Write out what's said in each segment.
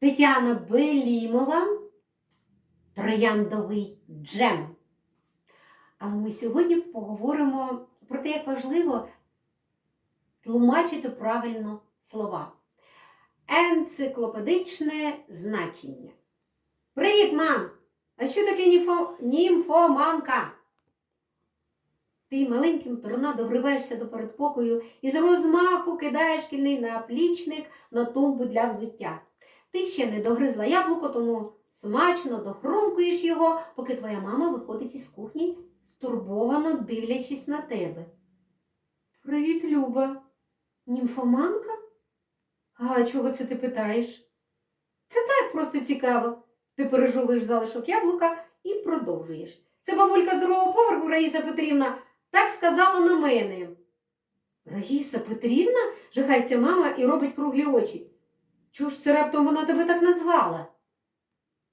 Тетяна Белімова, трояндовий джем. Але ми сьогодні поговоримо про те, як важливо тлумачити правильно слова. Енциклопедичне значення. Привіт, мам! А що таке ніфо... німфоманка? Ти маленьким торнадо вриваєшся до передпокою і з розмаху кидаєш шкільний наплічник на тумбу для взуття. Ти ще не догризла яблуко, тому смачно дохрумкуєш його, поки твоя мама виходить із кухні, стурбовано дивлячись на тебе. Привіт, Люба. Німфоманка? А чого це ти питаєш? Та так просто цікаво. Ти пережовуєш залишок яблука і продовжуєш. Це бабулька з другого поверху, Раїса Петрівна, так сказала на мене. Раїса Петрівна? жахається мама і робить круглі очі. Чого ж це раптом вона тебе так назвала?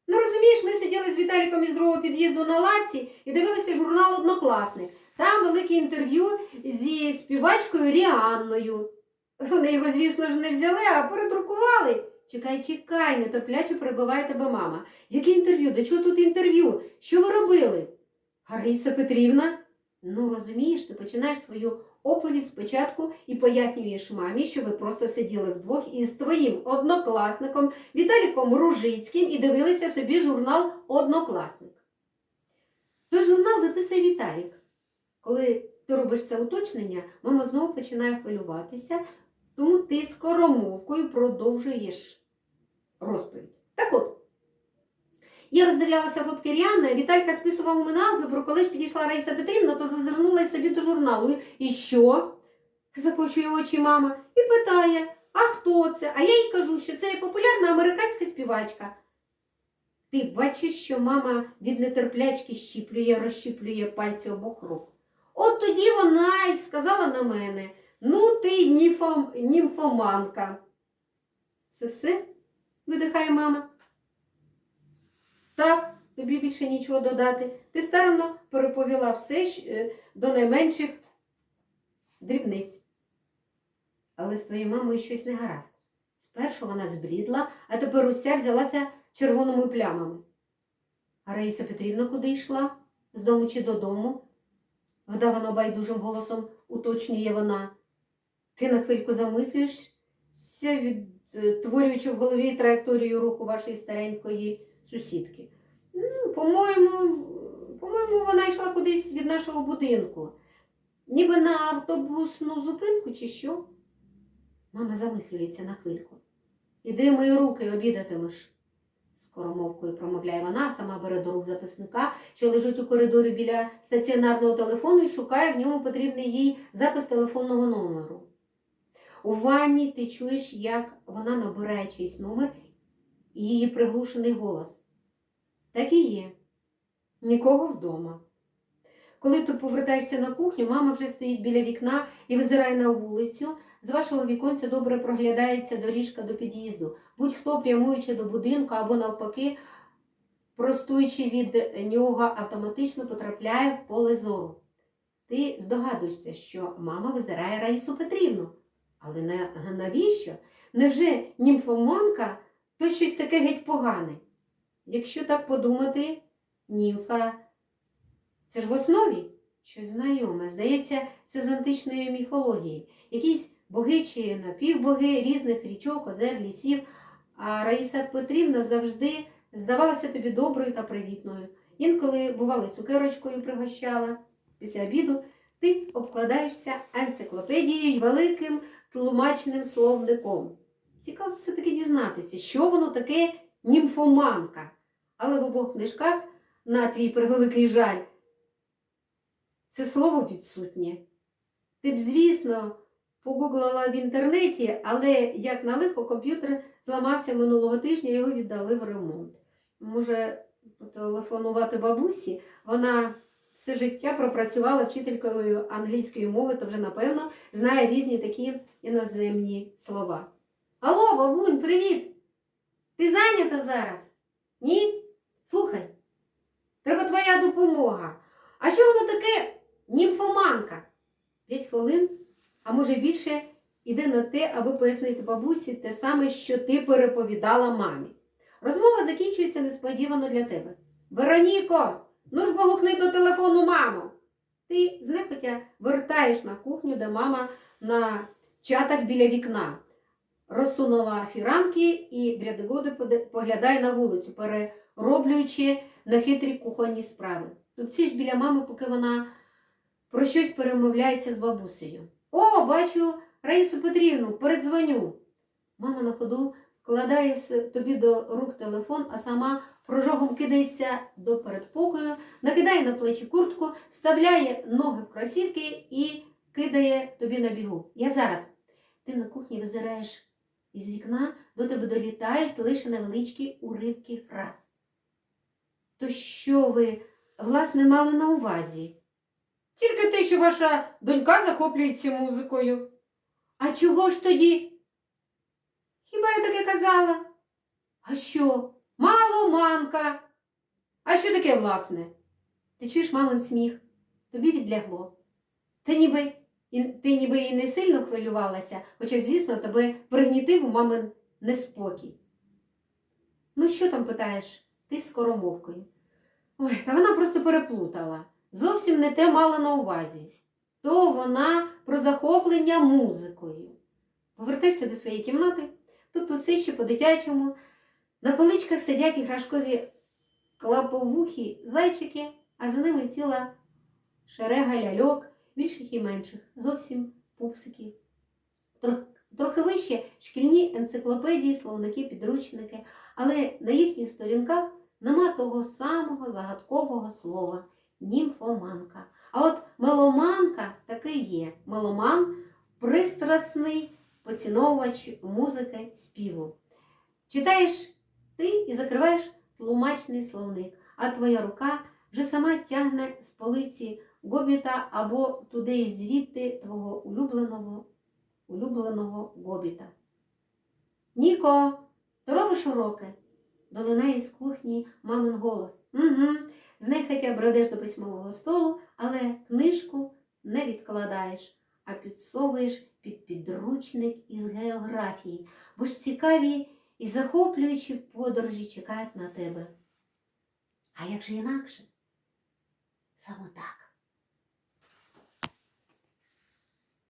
Ну, розумієш, ми сиділи з Віталіком із другого під'їзду на лавці і дивилися журнал Однокласник. Там велике інтерв'ю зі співачкою Ріанною. Вони його, звісно ж, не взяли, а передрукували. Чекай, чекай, нетерпляче перебиває тебе мама. Яке інтерв'ю? До чого тут інтерв'ю? Що ви робили? Гариса Петрівна? Ну, розумієш, ти починаєш свою оповідь спочатку і пояснюєш мамі, що ви просто сиділи вдвох із твоїм однокласником Віталіком Ружицьким і дивилися собі журнал Однокласник. Той журнал виписує Віталік. Коли ти робиш це уточнення, мама знову починає хвилюватися, тому ти скоромовкою продовжуєш розповідь. Так от, я роздивлялася фотки Ріани, Віталька списував алгебру, коли ж підійшла Раїса Петрівна, то зазирнула й собі до журналу. І що? Закочує очі мама і питає, а хто це? А я їй кажу, що це популярна американська співачка. Ти бачиш, що мама від нетерплячки щіплює, розщіплює пальці обох рук. От тоді вона й сказала на мене: ну ти німфоманка. Це все? видихає мама. Так, тобі більше нічого додати. Ти старанно переповіла все е, до найменших дрібниць. Але з твоєю мамою щось не гаразд. Спершу вона зблідла, а тепер уся взялася червоними плямами. А Раїса Петрівна куди йшла? З дому чи додому? вдавано байдужим голосом уточнює вона. Ти на хвильку замислюєшся, відтворюючи в голові траєкторію руху вашої старенької сусідки. Ну, по-моєму, по-моєму, вона йшла кудись від нашого будинку. Ніби на автобусну зупинку чи що? Мама замислюється на хвильку. Іди мої руки обідатимеш. Скоромовкою промовляє вона, сама бере до рук записника, що лежить у коридорі біля стаціонарного телефону і шукає в ньому потрібний їй запис телефонного номеру. У ванні ти чуєш, як вона набирає чийсь номер і її приглушений голос. Так і є. Нікого вдома. Коли ти повертаєшся на кухню, мама вже стоїть біля вікна і визирає на вулицю. З вашого віконця добре проглядається доріжка до під'їзду. Будь-хто, прямуючи до будинку або навпаки, простуючи від нього, автоматично потрапляє в поле зору. Ти здогадуєшся, що мама визирає Раїсу Петрівну. Але навіщо? Невже німфоманка то щось таке геть погане? Якщо так подумати, німфа це ж в основі щось знайоме. Здається, це з античної міфології. Якісь боги чи напівбоги різних річок, озер, лісів. А Раїса Петрівна завжди здавалася тобі доброю та привітною. Інколи, бувало, цукерочкою пригощала. Після обіду ти обкладаєшся енциклопедією й великим тлумачним словником. Цікаво все-таки дізнатися, що воно таке німфоманка. Але в обох книжках, на твій превеликий жаль, це слово відсутнє. Ти б, звісно, погуглила в інтернеті, але як на лихо комп'ютер зламався минулого тижня, його віддали в ремонт. Може, потелефонувати бабусі, вона все життя пропрацювала вчителькою англійської мови, то вже, напевно, знає різні такі іноземні слова. Алло, бабунь, привіт! Ти зайнята зараз? Ні? Слухай, треба твоя допомога. А що воно таке німфоманка? П'ять хвилин, а може більше, іде на те, аби пояснити бабусі те саме, що ти переповідала мамі. Розмова закінчується несподівано для тебе. Вероніко, ну ж бо гукни до телефону маму. Ти знехотя вертаєш на кухню, де мама на чатах біля вікна. Розсунула фіранки і брядогоди поглядає на вулицю, перероблюючи на хитрі кухонні справи. Тупціш біля мами, поки вона про щось перемовляється з бабусею. О, бачу Раїсу Петрівну, передзвоню. Мама на ходу вкладає с- тобі до рук телефон, а сама прожогом кидається до передпокою, накидає на плечі куртку, вставляє ноги в кросівки і кидає тобі на бігу. Я зараз. Ти на кухні визираєш із вікна, до тебе долітають лише невеличкі уривки фраз. То що ви, власне, мали на увазі? Тільки те, що ваша донька захоплюється музикою. А чого ж тоді? Хіба я таке казала? А що? Мало манка. А що таке, власне? Ти чуєш мамин сміх? Тобі відлягло. Ти ніби, і, ти ніби і не сильно хвилювалася, хоча, звісно, тебе пригнітив мамин неспокій. Ну, що там питаєш? Ти з скоромовкою. Ой, та вона просто переплутала. Зовсім не те мала на увазі. То вона про захоплення музикою. Повертаєшся до своєї кімнати, тут усе ще по-дитячому. На поличках сидять іграшкові клаповухі зайчики, а за ними ціла шерега ляльок, більших і менших, зовсім пупсиків. Трохи вище шкільні енциклопедії, словники, підручники, але на їхніх сторінках нема того самого загадкового слова німфоманка. А от меломанка таки є. Меломан пристрасний поціновувач музики, співу. Читаєш ти і закриваєш тлумачний словник, а твоя рука вже сама тягне з полиці гобіта або туди і звідти твого улюбленого, улюбленого гобіта. Ніко, ти робиш уроки? Долинає з кухні мамин голос. Угу. Знехотя бредеш до письмового столу, але книжку не відкладаєш, а підсовуєш під підручник із географії, бо ж цікаві і захоплюючі подорожі чекають на тебе. А як же інакше? Саме так.